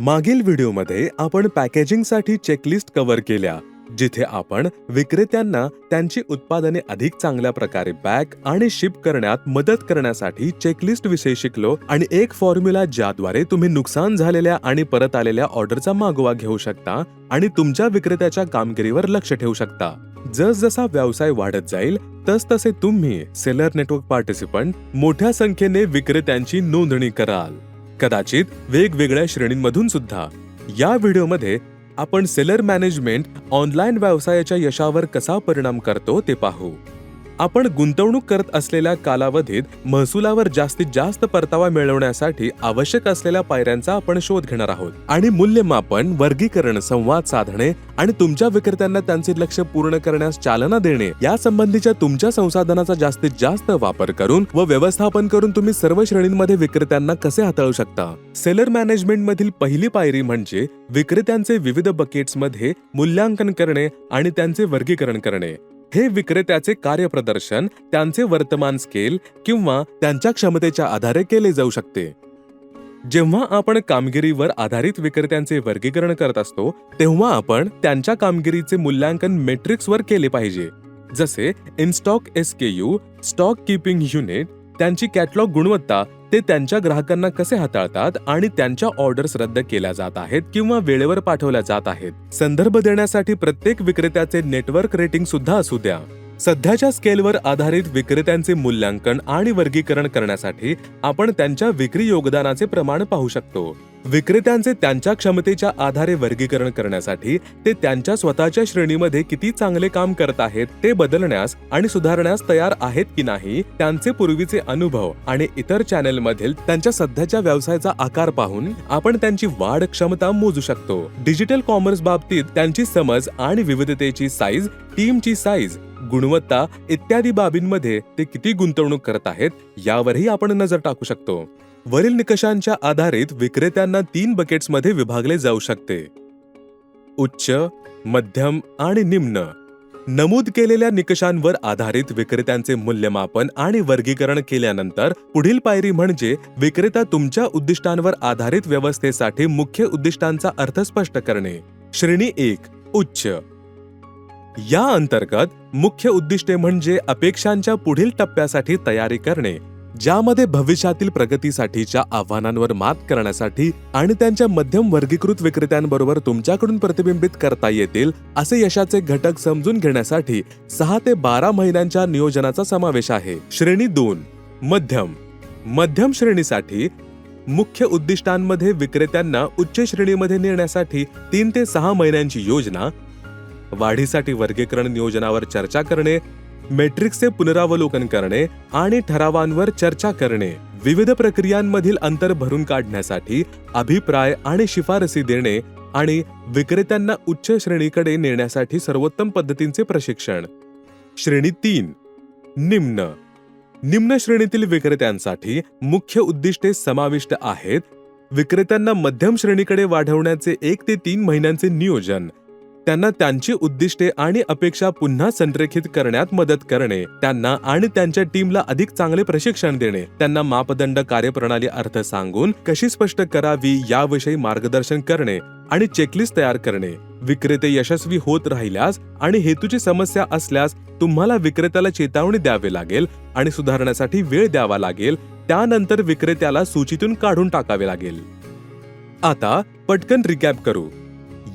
मागील व्हिडिओमध्ये आपण पॅकेजिंगसाठी चेकलिस्ट कव्हर केल्या जिथे आपण विक्रेत्यांना त्यांची उत्पादने अधिक चांगल्या प्रकारे पॅक आणि शिप करण्यात मदत करण्यासाठी चेकलिस्ट विषयी शिकलो आणि एक फॉर्म्युला ज्याद्वारे तुम्ही नुकसान झालेल्या आणि परत आलेल्या ऑर्डरचा मागोवा घेऊ शकता आणि तुमच्या विक्रेत्याच्या कामगिरीवर लक्ष ठेवू शकता. जसजसा व्यवसाय वाढत जाईल तसतसे तुम्ही सेलर नेटवर्क पार्टिसिपंट मोठ्या संख्येने विक्रेत्यांची नोंदणी कराल. कदाचित वेगवेगळ्या श्रेणींमधून सुद्धा. या व्हिडिओमध्ये आपण सेलर मॅनेजमेंट ऑनलाईन व्यवसायाच्या यशावर कसा परिणाम करतो ते पाहू. आपण गुंतवणूक करत असलेल्या कालावधीत महसुलावर जास्तीत जास्त परतावा मिळवण्यासाठी आवश्यक असलेल्या पायऱ्यांचा आपण शोध घेणार आहोत. आणि मूल्यमापन वर्गीकरण संवाद साधणे आणि तुमच्या विक्रेत्यांना त्यांचे लक्ष पूर्ण करण्यास चालना देणे या संबंधीच्या तुमच्या संसाधनाचा जास्तीत जास्त वापर करून व व्यवस्थापन करून तुम्ही सर्व श्रेणींमध्ये विक्रेत्यांना कसे हाताळू शकता? सेलर मॅनेजमेंट मधील पहिली पायरी म्हणजे विक्रेत्यांचे विविध बकेट्समध्ये मूल्यांकन करणे आणि त्यांचे वर्गीकरण करणे. हे विक्रेत्याचे कार्यप्रदर्शन त्यांचे वर्तमान स्केल किंवा त्यांच्या क्षमतेच्या आधारे केले जाऊ शकते. जेव्हा आपण कामगिरीवर आधारित विक्रेत्यांचे वर्गीकरण करत असतो तेव्हा आपण त्यांच्या कामगिरीचे मूल्यांकन मेट्रिक्सवर केले पाहिजे. जसे in stock SKU stock keeping unit त्यांची कॅटलॉग गुणवत्ता ते त्यांच्या ग्राहकांना कसे हाताळतात आणि त्यांच्या ऑर्डर्स रद्द केल्या जात आहेत किंवा वेळेवर पाठवल्या जात आहेत? संदर्भ देण्यासाठी प्रत्येक विक्रेत्याचे नेटवर्क रेटिंग सुद्धा असू द्या. सध्याच्या स्केलवर आधारित विक्रेत्यांचे मूल्यांकन आणि वर्गीकरण करण्यासाठी आपण त्यांच्या विक्री योगदानाचे प्रमाण पाहू शकतो. विक्रेत्यांचे त्यांच्या क्षमतेच्या आधारे वर्गीकरण करण्यासाठी ते त्यांच्या स्वतःच्या श्रेणीमध्ये किती चांगले काम करत आहेत ते बदलण्यास आणि सुधारण्यास तयार आहेत की नाही त्यांचे पूर्वीचे अनुभव आणि इतर चॅनेलमधील त्यांच्या सध्याच्या व्यवसायाचा आकार पाहून आपण त्यांची वाढ क्षमता मोजू शकतो. डिजिटल कॉमर्स बाबतीत त्यांची समज आणि विविधतेची साईज टीमची साईज गुणवत्ता इत्यादी बाबींमध्ये ते किती गुंतवणूक करत आहेत यावरही आपण नजर टाकू शकतो. वरील निकषांच्या आधारित विक्रेत्यांना तीन बकेट्समध्ये विभागले जाऊ शकते. उच्च मध्यम आणि निम्न. नमूद केलेल्या निकषांवर आधारित विक्रेत्यांचे मूल्यमापन आणि वर्गीकरण केल्यानंतर पुढील पायरी म्हणजे विक्रेता तुमच्या उद्दिष्टांवर आधारित व्यवस्थेसाठी मुख्य उद्दिष्टांचा अर्थ स्पष्ट करणे. श्रेणी एक उच्च. या अंतर्गत मुख्य उद्दिष्टे म्हणजे अपेक्षांच्या पुढील टप्प्यासाठी तयारी करणे. ज्यामध्ये भविष्यातील प्रगतीसाठीच्या आव्हानांवर मात करण्यासाठी आणि त्यांच्या मध्यम वर्गीकृत विक्रेत्यांबरोबर तुमच्याकडून प्रतिबिंबित करता येतील असे यशाचे घटक समजून घेण्यासाठी सहा ते बारा महिन्यांच्या नियोजनाचा समावेश आहे. श्रेणी दोन मध्यम. मध्यम श्रेणीसाठी मुख्य उद्दिष्टांमध्ये विक्रेत्यांना उच्च श्रेणीमध्ये नेण्यासाठी तीन ते सहा महिन्यांची योजना वाढीसाठी वर्गीकरण नियोजनावर चर्चा करणे मेट्रिक्सचे पुनरावलोकन करणे आणि ठरावांवर चर्चा करणे विविध प्रक्रियांमधील अंतर भरून काढण्यासाठी अभिप्राय आणि शिफारसी देणे आणि विक्रेत्यांना उच्च श्रेणीकडे नेण्यासाठी सर्वोत्तम पद्धतींचे प्रशिक्षण. श्रेणी तीन निम्न. निम्न श्रेणीतील विक्रेत्यांसाठी मुख्य उद्दिष्टे समाविष्ट आहेत. विक्रेत्यांना मध्यम श्रेणीकडे वाढवण्याचे एक ते तीन महिन्यांचे नियोजन त्यांना त्यांची उद्दिष्टे आणि अपेक्षा पुन्हा संरेखित करण्यात मदत करणे त्यांना आणि त्यांच्या टीमला अधिक चांगले प्रशिक्षण देणे. त्यांना मापदंड कार्यप्रणाली अर्थ सांगून कशी स्पष्ट करावी याविषयी मार्गदर्शन करणे आणि चेकलिस्ट तयार करणे. विक्रेते यशस्वी होत राहिल्यास आणि हेतूची समस्या असल्यास तुम्हाला विक्रेत्याला चेतावणी द्यावी लागेल आणि सुधारण्यासाठी वेळ द्यावा लागेल. त्यानंतर विक्रेत्याला सूचीतून काढून टाकावे लागेल. आता पटकन रिकॅप करू.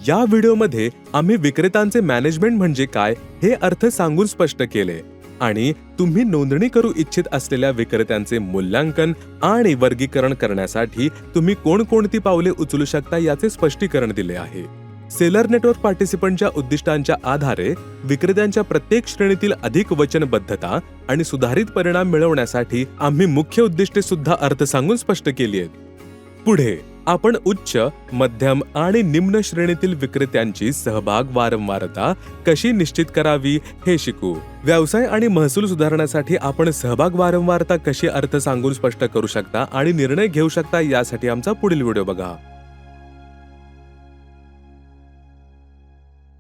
या व्हिडिओमध्ये आम्ही विक्रेतांचे मॅनेजमेंट म्हणजे काय हे अर्थ सांगून स्पष्ट केले. आणि तुम्ही नोंदणी करू इच्छित असलेल्या विक्रेत्यांचे मूल्यांकन आणि वर्गीकरण करण्यासाठी तुम्ही कोणकोणती पावले उचलू शकता याचे स्पष्टीकरण दिले आहे. सेलर नेटवर्क पार्टिसिपंटच्या उद्दिष्टांच्या आधारे विक्रेत्यांच्या प्रत्येक श्रेणीतील अधिक वचनबद्धता आणि सुधारित परिणाम मिळवण्यासाठी आम्ही मुख्य उद्दिष्टे सुद्धा अर्थ सांगून स्पष्ट केली आहेत. पुढे आपण उच्च मध्यम आणि निम्न श्रेणीतील विक्रेत्यांची सहभाग वारंवारता कशी निश्चित करावी हे शिकू. व्यवसाय आणि महसूल सुधारण्यासाठी आपण सहभाग वारंवारता कशी अर्थ सांगून स्पष्ट करू शकता आणि निर्णय घेऊ शकता यासाठी आमचा पुढील व्हिडिओ बघा.